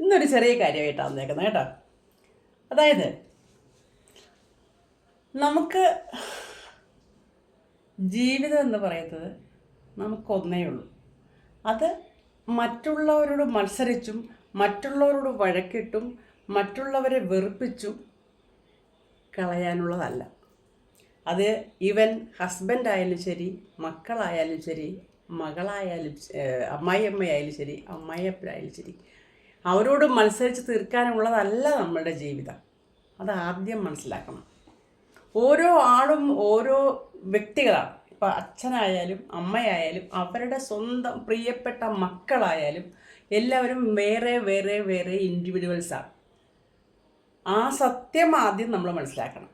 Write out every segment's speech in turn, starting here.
ഇന്നൊരു ചെറിയ കാര്യമായിട്ടാണ് വന്നേക്കുന്നത് കേട്ടോ. അതായത് നമുക്ക് ജീവിതം എന്ന് പറയുന്നത് നമുക്കൊന്നേ ഉള്ളൂ. അത് മറ്റുള്ളവരോട് മത്സരിച്ചും മറ്റുള്ളവരോട് വഴക്കിട്ടും മറ്റുള്ളവരെ വെറുപ്പിച്ചും കളയാനുള്ളതല്ല. അത് ഇവൻ ഹസ്ബൻഡ് ആയാലും ശരി മക്കളായാലും ശരി മകളായാലും അമ്മായിയമ്മയായാലും ശരി അമ്മായിയപ്പനായാലും ശരി അവരോട് മത്സരിച്ച് തീർക്കാനുള്ളതല്ല നമ്മളുടെ ജീവിതം. അത് ആദ്യം മനസ്സിലാക്കണം. ഓരോ ആളും ഓരോ വ്യക്തികളാണ്. ഇപ്പം അച്ഛനായാലും അമ്മയായാലും അവരുടെ സ്വന്തം പ്രിയപ്പെട്ട മക്കളായാലും എല്ലാവരും വേറെ വേറെ വേറെ ഇൻഡിവിജ്വൽസാണ് ആ സത്യം ആദ്യം നമ്മൾ മനസ്സിലാക്കണം.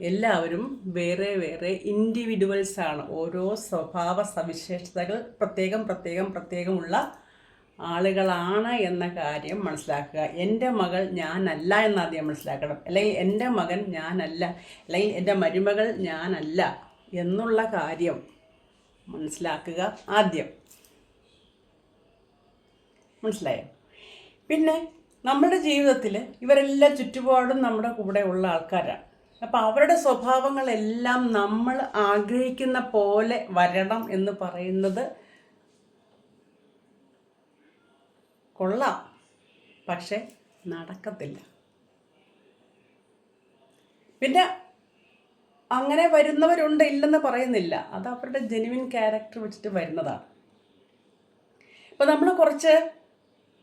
എല്ലാവരും വേറെ വേറെ ഇൻഡിവിജ്വൽസാണ് ഓരോ സ്വഭാവ സവിശേഷതകൾ പ്രത്യേകം പ്രത്യേകം പ്രത്യേകമുള്ള ആളുകളാണ് എന്ന കാര്യം മനസ്സിലാക്കുക. എന്റെ മകൾ ഞാനല്ല എന്ന് ആദ്യം മനസ്സിലാക്കണം. അല്ലെങ്കിൽ എന്റെ മകൻ ഞാനല്ല. അല്ലെങ്കിൽ എന്റെ മരുമകൾ ഞാനല്ല എന്നുള്ള കാര്യം മനസ്സിലാക്കുക ആദ്യം. മനസ്സിലായോ? പിന്നെ നമ്മുടെ ജീവിതത്തിൽ ഇവരെല്ലാം ചുറ്റുപാടും നമ്മുടെ കൂടെ ഉള്ള ആൾക്കാരാണ്. അപ്പോൾ അവരുടെ സ്വഭാവങ്ങളെല്ലാം നമ്മൾ ആഗ്രഹിക്കുന്ന പോലെ വരണം എന്ന് പറയുന്നത് കൊള്ളാം. പക്ഷെ നടക്കത്തില്ല. പിന്നെ അങ്ങനെ വരുന്നവരുണ്ട് ഇല്ലെന്ന് പറയുന്നില്ല. അത് അവരുടെ ജെനുവിൻ ക്യാരക്ടർ വെച്ചിട്ട് വരുന്നതാണ്. ഇപ്പം നമ്മൾ കുറച്ച്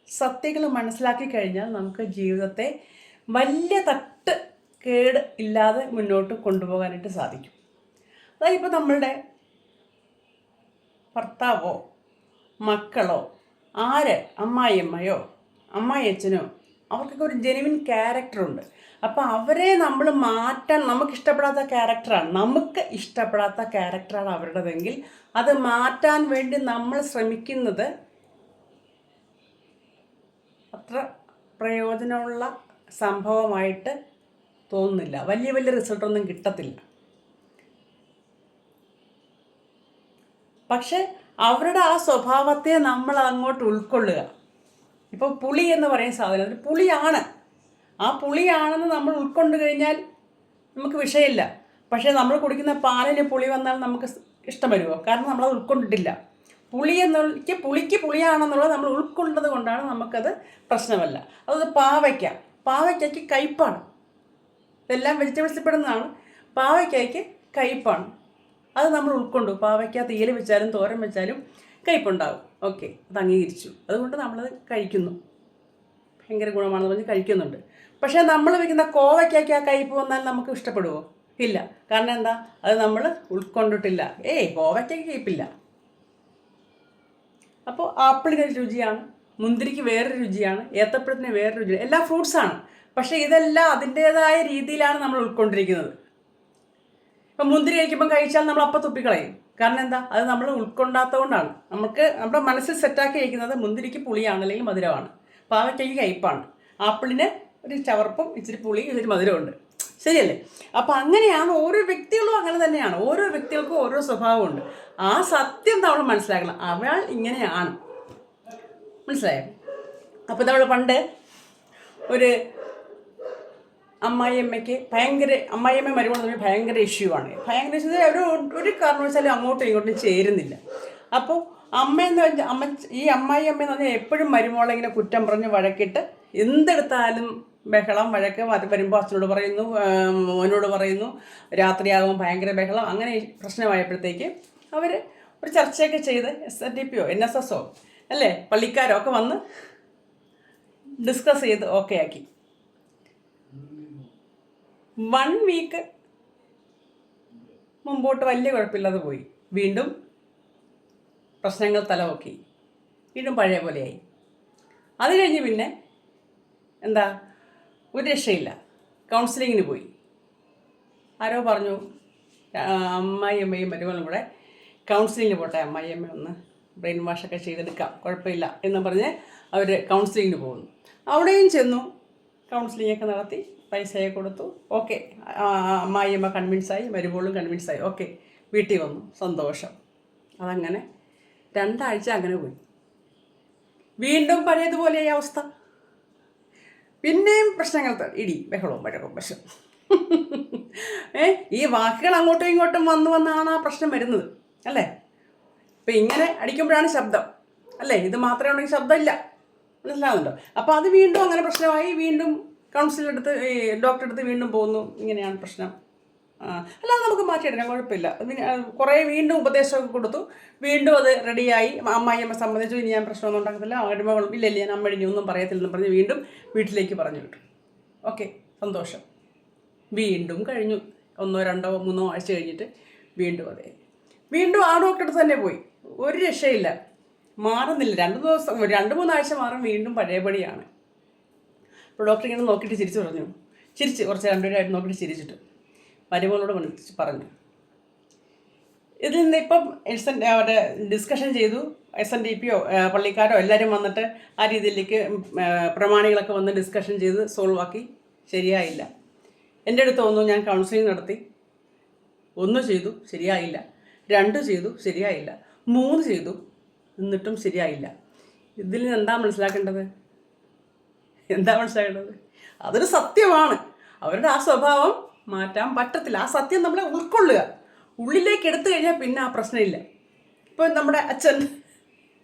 സത്യങ്ങൾ മനസ്സിലാക്കി കഴിഞ്ഞാൽ നമുക്ക് ജീവിതത്തെ വലിയ തട്ട് കേട് ഇല്ലാതെ മുന്നോട്ട് കൊണ്ടുപോകാനായിട്ട് സാധിക്കും. അതായത് ഇപ്പോൾ നമ്മളുടെ ഭർത്താവോ മക്കളോ ആര്? അമ്മായിയമ്മയോ അമ്മായിയച്ഛനോ അവർക്കൊക്കെ ഒരു ജെനുവിൻ ക്യാരക്ടറുണ്ട് അപ്പോൾ അവരെ നമ്മൾ മാറ്റാൻ നമുക്ക് ഇഷ്ടപ്പെടാത്ത ക്യാരക്ടറാണ് നമുക്ക് ഇഷ്ടപ്പെടാത്ത ക്യാരക്ടറാണ് അവരുടേതെങ്കിൽ അത് മാറ്റാൻ വേണ്ടി നമ്മൾ ശ്രമിക്കുന്നത് അത്ര പ്രയോജനമുള്ള സംഭവമായിട്ട് തോന്നുന്നില്ല. വലിയ വലിയ റിസൾട്ടൊന്നും കിട്ടത്തില്ല. പക്ഷെ അവരുടെ ആ സ്വഭാവത്തെ നമ്മൾ അങ്ങോട്ട് ഉൾക്കൊള്ളുക. ഇപ്പോൾ പുളി എന്ന് പറയുന്ന സാധനം ഒരു പുളിയാണ്. ആ പുളിയാണെന്ന് നമ്മൾ ഉൾക്കൊണ്ട് കഴിഞ്ഞാൽ നമുക്ക് വിഷയമില്ല. പക്ഷേ നമ്മൾ കുടിക്കുന്ന പാലിന് പുളി വന്നാൽ നമുക്ക് ഇഷ്ടം വരുമോ? കാരണം അത് ഉൾക്കൊണ്ടിട്ടില്ല. പുളി എന്നുള്ള പുളിക്ക് പുളിയാണെന്നുള്ളത് നമ്മൾ ഉൾക്കൊണ്ടത് കൊണ്ടാണ് നമുക്കത് പ്രശ്നമല്ല. അത് പാവയ്ക്ക. പാവയ്ക്കയ്ക്ക് കയ്പ്പാണ്. ഇതെല്ലാം വെജിറ്റബിൾസിൽ പെടുന്നതാണ്. പാവയ്ക്കയ്ക്ക് കയ്പ്പാണ്. അത് നമ്മൾ ഉൾക്കൊണ്ടു. പാവയ്ക്ക തീയൽ വെച്ചാലും തോരൻ വെച്ചാലും കയ്പുണ്ടാവും. ഓക്കെ. അത് അംഗീകരിച്ചു. അതുകൊണ്ട് നമ്മളത് കഴിക്കുന്നു. ഭയങ്കര ഗുണമാണെന്ന് പറഞ്ഞ് കഴിക്കുന്നുണ്ട്. പക്ഷേ നമ്മൾ വെക്കുന്ന കോവയ്ക്കൊക്കെ ആ കയ്പ് വന്നാൽ നമുക്ക് ഇഷ്ടപ്പെടുമോ ഇല്ല. കാരണം എന്താ? അത് നമ്മൾ ഉൾക്കൊണ്ടിട്ടില്ല. ഏയ് കോവയ്ക്കൊക്കെ കയ്പ്പില്ല അപ്പോൾ ആപ്പിളിന് ഒരു രുചിയാണ്. മുന്തിരിക്ക് വേറൊരു രുചിയാണ്. ഏത്തപ്പഴത്തിന് വേറൊരു രുചിയാണ്. എല്ലാ ഫ്രൂട്ട്സാണ്. പക്ഷേ ഇതെല്ലാം അതിന്റേതായ രീതിയിലാണ് നമ്മൾ ഉൾക്കൊണ്ടിരിക്കുന്നത്. ഇപ്പം മുന്തിരി കഴിക്കുമ്പോൾ കഴിച്ചാൽ നമ്മൾ അപ്പം തുപ്പിക്കളയും. കാരണം എന്താ? അത് നമ്മൾ ഉൾക്കൊണ്ടാത്തതുകൊണ്ടാണ്. നമുക്ക് നമ്മുടെ മനസ്സിൽ സെറ്റാക്കി കഴിക്കുന്നത് മുന്തിരിക്ക് പുളിയാണ് അല്ലെങ്കിൽ മധുരമാണ്. പാവയ്ക്കയ്ക്ക് കയ്പ്പാണ്. ആപ്പിളിന് ഒരു ചവർപ്പും ഇച്ചിരി പുളിയും ഇച്ചിരി മധുരമുണ്ട് ശരിയല്ലേ? അപ്പം അങ്ങനെയാണ് ഓരോ വ്യക്തികളും അങ്ങനെ തന്നെയാണ്. ഓരോ വ്യക്തികൾക്കും ഓരോ സ്വഭാവമുണ്ട്. ആ സത്യം നമ്മൾ മനസ്സിലാക്കണം. അവൾ ഇങ്ങനെയാണ്. മനസ്സിലായോ? അപ്പോൾ നമ്മൾ പണ്ട് ഒരു അമ്മായിയമ്മയ്ക്ക് ഭയങ്കര അമ്മായിയമ്മ മരുമകൾ തമ്മിൽ ഭയങ്കര ഇഷ്യൂ ആണ്. ഭയങ്കര ഇഷ്യൂ അവർ ഒരു കാരണവശാലും അങ്ങോട്ടും ഇങ്ങോട്ടും ചേരുന്നില്ല. അപ്പോൾ അമ്മ എന്ന് അമ്മ ഈ അമ്മായി അമ്മ എന്ന് പറഞ്ഞാൽ എപ്പോഴും മരുമോളെ ഇങ്ങനെ കുറ്റം പറഞ്ഞ് വഴക്കിട്ട് എന്തെടുത്താലും ബഹളം വഴക്ക് അത് വരുമ്പോൾ അച്ഛനോട് പറയുന്നു മോനോട് പറയുന്നു രാത്രിയാകുമ്പോൾ ഭയങ്കര ബഹളം അങ്ങനെ പ്രശ്നമായപ്പോഴത്തേക്ക് അവർ ഒരു ചർച്ചയൊക്കെ ചെയ്ത് എസ് എൻ ഡി പിയോ എൻ എസ് എസോ അല്ലേ? പള്ളിക്കാരോ ഒക്കെ വന്ന് ഡിസ്കസ് ചെയ്ത് ഓക്കെ ആക്കി. വൺ വീക്ക് മുമ്പോട്ട് വലിയ കുഴപ്പമില്ലാതെ പോയി. വീണ്ടും പ്രശ്നങ്ങൾ തലപൊക്കി വീണ്ടും പഴയ പോലെയായി. അത് കഴിഞ്ഞ് പിന്നെ എന്താ ഒരു രക്ഷയില്ല. കൗൺസിലിങ്ങിന് പോയി. ആരോ പറഞ്ഞു അമ്മായി അമ്മയും മരുമകളും കൂടെ കൗൺസിലിങ്ങിന് പോട്ടെ അമ്മായി അമ്മ ഒന്ന് ബ്രെയിൻ വാഷൊക്കെ ചെയ്തെടുക്കാം കുഴപ്പമില്ല എന്ന് പറഞ്ഞ് അവർ കൗൺസിലിങ്ങിന് പോകുന്നു. അവിടെയും ചെന്നു. കൗൺസിലിംഗ് ഒക്കെ നടത്തി പൈസയൊക്കെ കൊടുത്തു. ഓക്കെ അമ്മായിയമ്മ കൺവിൻസായി മരുമോളും കൺവിൻസായി ഓക്കെ വീട്ടിൽ വന്നു. സന്തോഷം. അതങ്ങനെ രണ്ടാഴ്ച അങ്ങനെ പോയി. വീണ്ടും പഴയതുപോലെ ഈ അവസ്ഥ. പിന്നെയും പ്രശ്നങ്ങൾ ഇടി ബഹളവും വഴക്കും വശം ഏ ഈ വാക്കുകൾ അങ്ങോട്ടും ഇങ്ങോട്ടും വന്നു വന്നാണ് ആ പ്രശ്നം വരുന്നത്. അല്ലേ? ഇപ്പം ഇങ്ങനെ അടിക്കുമ്പോഴാണ് ശബ്ദം. അല്ലേ? ഇത് മാത്രമേ ഉണ്ടെങ്കിൽ ശബ്ദമില്ല മനസ്സിലാവുന്നുണ്ടോ അപ്പോൾ അത് വീണ്ടും അങ്ങനെ പ്രശ്നമായി വീണ്ടും കൗൺസിലെടുത്ത് ഈ ഡോക്ടറെ അടുത്ത് വീണ്ടും പോകുന്നു. ഇങ്ങനെയാണ് പ്രശ്നം. അല്ലാതെ നമുക്ക് മാറ്റിയെടുക്കാം കുഴപ്പമില്ല. കുറേ വീണ്ടും ഉപദേശമൊക്കെ കൊടുത്തു. വീണ്ടും അത് റെഡിയായി. അമ്മായിയമ്മ സംബന്ധിച്ചു ഇനി ഞാൻ പ്രശ്നമൊന്നും ഉണ്ടാക്കത്തില്ല. അടിമകളും ഇല്ല ഞാൻ അമ്മ ഇനി ഒന്നും പറയത്തില്ലെന്ന് പറഞ്ഞ് വീണ്ടും വീട്ടിലേക്ക് പറഞ്ഞു വിട്ടു. ഓക്കെ സന്തോഷം. വീണ്ടും കഴിഞ്ഞു. ഒന്നോ രണ്ടോ മൂന്നോ ആഴ്ച കഴിഞ്ഞിട്ട് വീണ്ടും അതെ. വീണ്ടും ആ ഡോക്ടറെ തന്നെ പോയി. ഒരു രക്ഷയില്ല. മാറുന്നില്ല. രണ്ട് ദിവസം രണ്ട് മൂന്നാഴ്ച മാറും വീണ്ടും പഴയപടിയാണ്. അപ്പോൾ ഡോക്ടർ ഇങ്ങനെ നോക്കിയിട്ട് ചിരിച്ചു പറഞ്ഞു. ചിരിച്ച് കുറച്ച് രണ്ടുപേരായിട്ട് നോക്കിയിട്ട് ചിരിച്ചിട്ട്. മരുമകളോട് വിളിച്ച് പറഞ്ഞു. ഇതിൽ നിന്ന് ഇപ്പം എസ് അവരുടെ ഡിസ്കഷൻ ചെയ്തു. എസ് എൻ ഡി പിയോ പള്ളിക്കാരോ എല്ലാവരും വന്നിട്ട് ആ രീതിയിലേക്ക് പ്രമാണികളൊക്കെ വന്ന് ഡിസ്കഷൻ ചെയ്ത് സോൾവ് ആക്കി. ശരിയായില്ല. എന്റെ അടുത്ത് തോന്നുന്നു ഞാൻ കൗൺസിലിംഗ് നടത്തി. ഒന്ന് ചെയ്തു ശരിയായില്ല. രണ്ട് ചെയ്തു ശരിയായില്ല. മൂന്ന് ചെയ്തു എന്നിട്ടും ശരിയായില്ല. ഇതിൽ എന്താ മനസ്സിലാക്കേണ്ടത്? എന്താ മനസ്സിലാക്കേണ്ടത്? അതൊരു സത്യമാണ്. അവരുടെ ആ സ്വഭാവം മാറ്റാൻ പറ്റത്തില്ല. ആ സത്യം നമ്മളെ ഉൾക്കൊള്ളുക. ഉള്ളിലേക്ക് എടുത്തു കഴിഞ്ഞാൽ പിന്നെ ആ പ്രശ്നമില്ല. ഇപ്പോൾ നമ്മുടെ അച്ഛൻ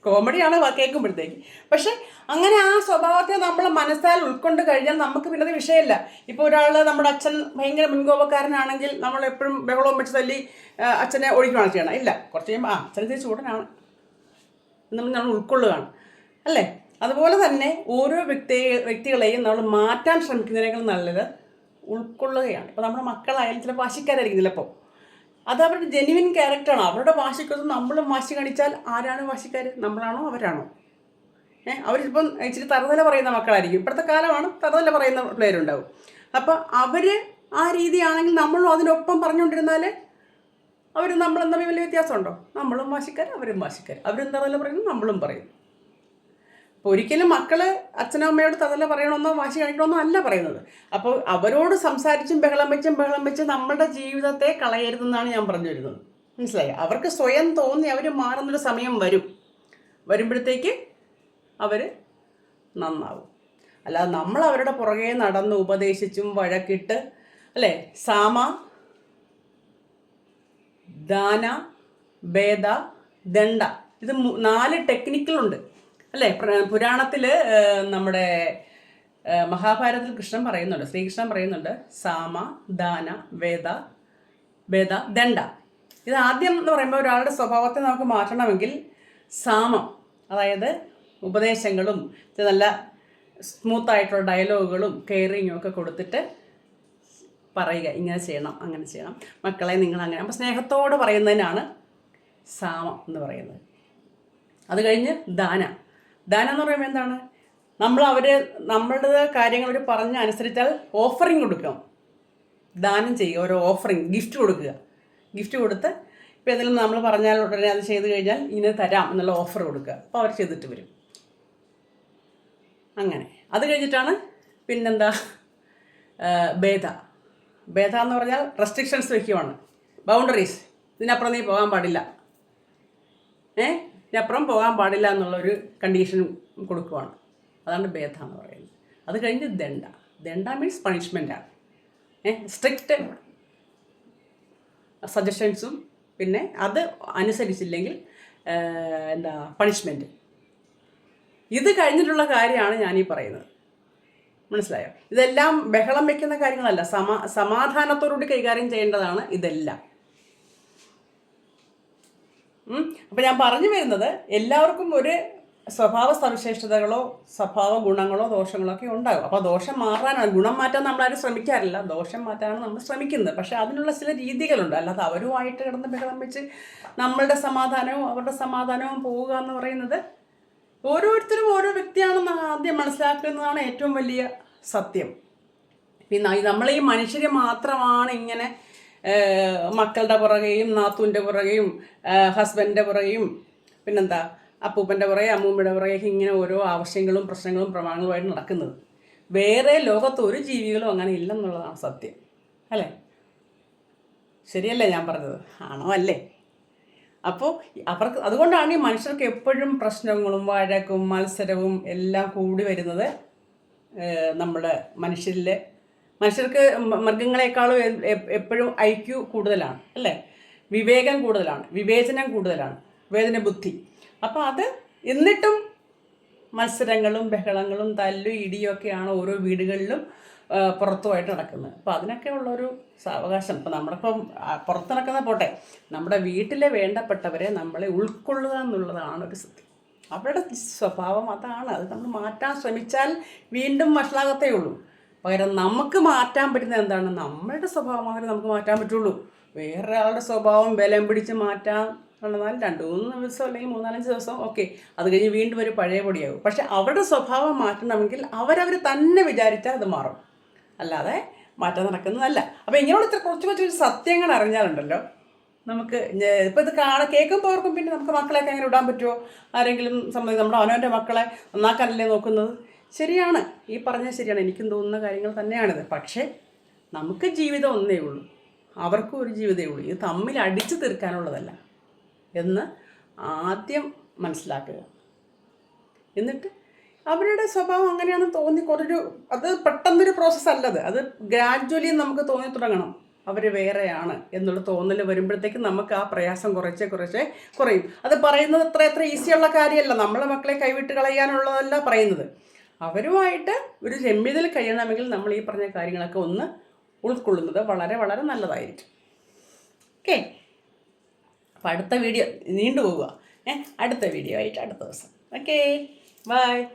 കോമഡിയാണ് കേൾക്കുമ്പോഴത്തേക്ക്? പക്ഷെ അങ്ങനെ ആ സ്വഭാവത്തെ നമ്മൾ മനസ്സാൽ ഉൾക്കൊണ്ട് കഴിഞ്ഞാൽ നമുക്ക് പിന്നെ വിഷയമില്ല. ഇപ്പോൾ ഒരാൾ നമ്മുടെ അച്ഛൻ ഭയങ്കര മുൻകോപക്കാരനാണെങ്കിൽ നമ്മൾ എപ്പോഴും ബഹളവും വെച്ച് തല്ലി അച്ഛനെ ഒഴിക്കുകയാണ് ചെയ്യണം ഇല്ല കുറച്ച് കഴിയുമ്പോൾ ആ അച്ഛനെ തിരിച്ച് ഉടനാണ് നമ്മൾ നമ്മൾ ഉൾക്കൊള്ളുകയാണ്. അല്ലേ? അതുപോലെ തന്നെ ഓരോ വ്യക്തി വ്യക്തികളെയും നമ്മൾ മാറ്റാൻ ശ്രമിക്കുന്നതിനേക്കാൾ നല്ലത് ഉൾക്കൊള്ളുകയാണ്. ഇപ്പോൾ നമ്മുടെ മക്കളായാലും ചില വാശിക്കാരായിരിക്കും ചിലപ്പോൾ അത് അവരുടെ ജെനുവിൻ ക്യാരക്ടറാണ് അവരുടെ വാശിക്കൊന്നും നമ്മൾ വാശി കാണിച്ചാൽ ആരാണ് വാശിക്കാർ നമ്മളാണോ അവരാണോ? ഏഹ് അവരിപ്പം ഇച്ചിരി തറുതല പറയുന്ന മക്കളായിരിക്കും. ഇപ്പോഴത്തെ കാലമാണ് തറുതല പറയുന്ന പിള്ളേരുണ്ടാവും. അപ്പോൾ അവർ ആ രീതിയാണെങ്കിൽ നമ്മളും അതിനൊപ്പം പറഞ്ഞുകൊണ്ടിരുന്നാൽ അവർ നമ്മളും തമ്മിൽ വലിയ വ്യത്യാസമുണ്ടോ? നമ്മളും വാശിക്കാർ അവരും വാശിക്കാർ അവരും തല പറയുന്നു? നമ്മളും പറയും. അപ്പോൾ ഒരിക്കലും മക്കൾ അച്ഛനും അമ്മയോട് തതല പറയണമെന്നോ വാശി കാണിക്കണമെന്നോ അല്ല പറയുന്നത്. അപ്പോൾ അവരോട് സംസാരിച്ചും ബഹളം വെച്ചും ബഹളം വെച്ച് നമ്മുടെ ജീവിതത്തെ കളയരുതെന്നാണ് ഞാൻ പറഞ്ഞു വരുന്നത്. മനസ്സിലായി? അവർക്ക് സ്വയം തോന്നി അവർ മാറുന്നൊരു സമയം വരും. വരുമ്പോഴത്തേക്ക് അവർ നന്നാവും. അല്ലാതെ നമ്മൾ അവരുടെ പുറകെ നടന്ന് ഉപദേശിച്ചും വഴക്കിട്ട് അല്ലേ? സാമ ദാന ഭേദ ദണ്ഡ. ഇത് നാല് ടെക്നിക്കുകളുണ്ട് അല്ലേ? പുരാണത്തിൽ നമ്മുടെ മഹാഭാരതത്തിൽ കൃഷ്ണൻ പറയുന്നുണ്ട്. ശ്രീകൃഷ്ണൻ പറയുന്നുണ്ട് സാമ ദാന വേദ വേദ ദണ്ഡ. ഇത് ആദ്യം എന്ന് പറയുമ്പോൾ ഒരാളുടെ സ്വഭാവത്തെ നമുക്ക് മാറ്റണമെങ്കിൽ സാമം അതായത് ഉപദേശങ്ങളും നല്ല സ്മൂത്തായിട്ടുള്ള ഡയലോഗുകളും കെയറിങ്ങും ഒക്കെ കൊടുത്തിട്ട് പറയുക ഇങ്ങനെ ചെയ്യണം അങ്ങനെ ചെയ്യണം. മക്കളെ നിങ്ങൾ അങ്ങനെ അപ്പോൾ സ്നേഹത്തോട് പറയുന്നതിനാണ് സാമം എന്ന് പറയുന്നത്. അത് കഴിഞ്ഞ് ദാന. ദാനം എന്ന് പറയുമ്പോൾ എന്താണ്? നമ്മൾ അവർ നമ്മളുടെ കാര്യങ്ങൾ അവർ പറഞ്ഞ് അനുസരിച്ചാൽ ഓഫറിങ് കൊടുക്കാം. ദാനം ചെയ്യുക ഓരോ ഓഫറിങ് ഗിഫ്റ്റ് കൊടുക്കുക. ഗിഫ്റ്റ് കൊടുത്ത് ഇപ്പോൾ ഏതെങ്കിലും നമ്മൾ പറഞ്ഞാൽ ഉടനെ അത് ചെയ്ത് കഴിഞ്ഞാൽ ഇങ്ങനെ തരാം എന്നുള്ള ഓഫർ കൊടുക്കുക. അപ്പോൾ അവർ ചെയ്തിട്ട് വരും. അങ്ങനെ. അത് കഴിഞ്ഞിട്ടാണ് പിന്നെന്താ? ഭേദ ഭേദ എന്ന് പറഞ്ഞാൽ റെസ്ട്രിക്ഷൻസ് വയ്ക്കുവാണ് ബൗണ്ടറീസ് ഇതിനപ്പുറം നീ പോകാൻ പാടില്ല. ഏ? ഇതിനപ്പുറം പോകാൻ പാടില്ല എന്നുള്ളൊരു കണ്ടീഷൻ കൊടുക്കുവാണ്. അതാണ് ഭേദ എന്ന് പറയുന്നത്. അത് കഴിഞ്ഞ് ദണ്ഡ. ദണ്ഡ മീൻസ് പണിഷ്മെന്റാണ് ഏ? സ്ട്രിക്റ്റ് സജഷൻസും പിന്നെ അത് അനുസരിച്ചില്ലെങ്കിൽ എന്താ പണിഷ്മെന്റ് ഇത് കഴിഞ്ഞിട്ടുള്ള കാര്യമാണ് ഞാനീ പറയുന്നത്. മനസ്സിലായോ? ഇതെല്ലാം ബഹളം വെക്കുന്ന കാര്യങ്ങളല്ല. സമാ സമാധാനത്തോടുകൂടി കൈകാര്യം ചെയ്യേണ്ടതാണ് ഇതെല്ലാം. അപ്പം ഞാൻ പറഞ്ഞു വരുന്നത് എല്ലാവർക്കും ഒരു സ്വഭാവ സവിശേഷതകളോ സ്വഭാവ ഗുണങ്ങളോ ദോഷങ്ങളോ ഒക്കെ ഉണ്ടാകും. അപ്പോൾ ദോഷം മാറാനാണ്. ഗുണം മാറ്റാൻ നമ്മളാരും ശ്രമിക്കാറില്ല. ദോഷം മാറ്റാനാണ് നമ്മൾ ശ്രമിക്കുന്നത്. പക്ഷേ അതിനുള്ള ചില രീതികളുണ്ട്. അല്ലാതെ അവരുമായിട്ട് കിടന്ന് ബഹളം വെച്ച് നമ്മളുടെ സമാധാനവും അവരുടെ സമാധാനവും പോവുക എന്ന് പറയുന്നത് ഓരോരുത്തരും ഓരോ വ്യക്തിയാണെന്ന് ആദ്യം മനസ്സിലാക്കുന്നതാണ് ഏറ്റവും വലിയ സത്യം. പിന്നെ നമ്മൾ ഈ മനുഷ്യർ മാത്രമാണ് ഇങ്ങനെ മക്കളുടെ പുറകെയും നാത്തൂന്റെ പുറകെയും ഹസ്ബൻഡിന്റെ പുറകെയും പിന്നെന്താ അപ്പൂപ്പന്റെ പുറകെ അമ്മൂമ്മയുടെ പുറകെ ഇങ്ങനെ ഓരോ ആവശ്യങ്ങളും പ്രശ്നങ്ങളും പ്രമാണങ്ങളുമായിട്ട് നടക്കുന്നത്. വേറെ ലോകത്ത് ഒരു ജീവികളും അങ്ങനെ ഇല്ലെന്നുള്ളതാണ് സത്യം. അല്ലേ? ശരിയല്ലേ ഞാൻ പറഞ്ഞത്? ആണോ? അല്ലേ? അപ്പോൾ അവർക്ക് അതുകൊണ്ടാണ് ഈ മനുഷ്യർക്ക് എപ്പോഴും പ്രശ്നങ്ങളും വഴക്കും മത്സരവും എല്ലാം കൂടി വരുന്നത് നമ്മുടെ മനുഷ്യരിലെ മനുഷ്യർക്ക് മൃഗങ്ങളെക്കാളും എപ്പോഴും ഐക്യു കൂടുതലാണ് അല്ലേ? വിവേകം കൂടുതലാണ് വിവേചനം കൂടുതലാണ് വേദന ബുദ്ധി. അപ്പോൾ അത് എന്നിട്ടും മത്സരങ്ങളും ബഹളങ്ങളും തല്ലും ഇടിയും ഒക്കെയാണ് ഓരോ വീടുകളിലും പുറത്തുമായിട്ട് നടക്കുന്നത്. അപ്പോൾ അതിനൊക്കെ ഉള്ളൊരു സാവകാശം. ഇപ്പം നമ്മളിപ്പം പുറത്ത് നടക്കുന്ന പോട്ടെ. നമ്മുടെ വീട്ടിലെ വേണ്ടപ്പെട്ടവരെ നമ്മളെ ഉൾക്കൊള്ളുക എന്നുള്ളതാണ് ഒരു സത്യം. അവരുടെ സ്വഭാവം അതാണ്. അത് നമ്മൾ മാറ്റാൻ ശ്രമിച്ചാൽ വീണ്ടും വഷളാകത്തേ ഉള്ളൂ. പകരം നമുക്ക് മാറ്റാൻ പറ്റുന്നത് എന്താണ്? നമ്മളുടെ സ്വഭാവം മാത്രമേ നമുക്ക് മാറ്റാൻ പറ്റുള്ളൂ. വേറെ ആളുടെ സ്വഭാവം ബലം പിടിച്ച് മാറ്റാൻ എന്നുള്ളതാണ് രണ്ട് മൂന്ന് ദിവസം അല്ലെങ്കിൽ മൂന്നാലഞ്ച് ദിവസം ഓക്കെ. അത് കഴിഞ്ഞ് വീണ്ടും ഒരു പഴയ പൊടിയാകും. പക്ഷെ അവരുടെ സ്വഭാവം മാറ്റണമെങ്കിൽ അവരവർ തന്നെ വിചാരിച്ചാൽ അത് മാറും. അല്ലാതെ മാറ്റാൻ നടക്കുന്നതല്ല. അപ്പോൾ ഇങ്ങനെയുള്ള ഇത്ര കുറച്ച് കുറച്ച് സത്യങ്ങൾ അറിഞ്ഞാലുണ്ടല്ലോ. നമുക്ക് ഇപ്പോൾ ഇത് കാണ കേൾക്കുമ്പോൾ അവർക്കും പിന്നെ നമുക്ക് മക്കളെയൊക്കെ അങ്ങനെ വിടാൻ പറ്റുമോ ആരെങ്കിലും സംബന്ധിച്ച് നമ്മുടെ അവനവന്റെ മക്കളെ നന്നാക്കാനല്ലേ നോക്കുന്നത്? ശരിയാണ്. ഈ പറഞ്ഞത് ശരിയാണ്. എനിക്കും തോന്നുന്ന കാര്യങ്ങൾ തന്നെയാണിത്. പക്ഷേ നമുക്ക് ജീവിതം ഒന്നേ ഉള്ളൂ. അവർക്കും ഒരു ജീവിതമേ ഉള്ളൂ. ഇത് തമ്മിൽ അടിച്ചു തീർക്കാനുള്ളതല്ല. എന്ന് ആദ്യം മനസ്സിലാക്കുക. എന്നിട്ട് അവരുടെ സ്വഭാവം അങ്ങനെയാണെന്ന് തോന്നി കുറൊരു അത് പെട്ടെന്നൊരു പ്രോസസ്സ് അല്ലത്. അത് ഗ്രാജ്വലി നമുക്ക് തോന്നി തുടങ്ങണം. അവർ വേറെയാണ് എന്നുള്ള തോന്നൽ വരുമ്പോഴത്തേക്ക് നമുക്ക് ആ പ്രയാസം കുറച്ച് കുറച്ച് കുറയും. അത് പറയുന്നത് അത്ര അത്ര ഈസിയുള്ള കാര്യമല്ല. നമ്മളെ മക്കളെ കൈവിട്ട് കളയാനുള്ളതല്ല പറയുന്നത്. അവരുമായിട്ട് ഒരു രമ്യതയിൽ കഴിയണമെങ്കിൽ നമ്മൾ ഈ പറഞ്ഞ കാര്യങ്ങളൊക്കെ ഒന്ന് ഉൾക്കൊള്ളുന്നത് വളരെ വളരെ നല്ലതായിരിക്കും. ഓക്കെ? അപ്പോൾ അടുത്ത വീഡിയോ നീണ്ടു പോവുക ഏഹ് അടുത്ത വീഡിയോ ആയിട്ട് അടുത്ത ദിവസം. ഓക്കേ? ബൈ.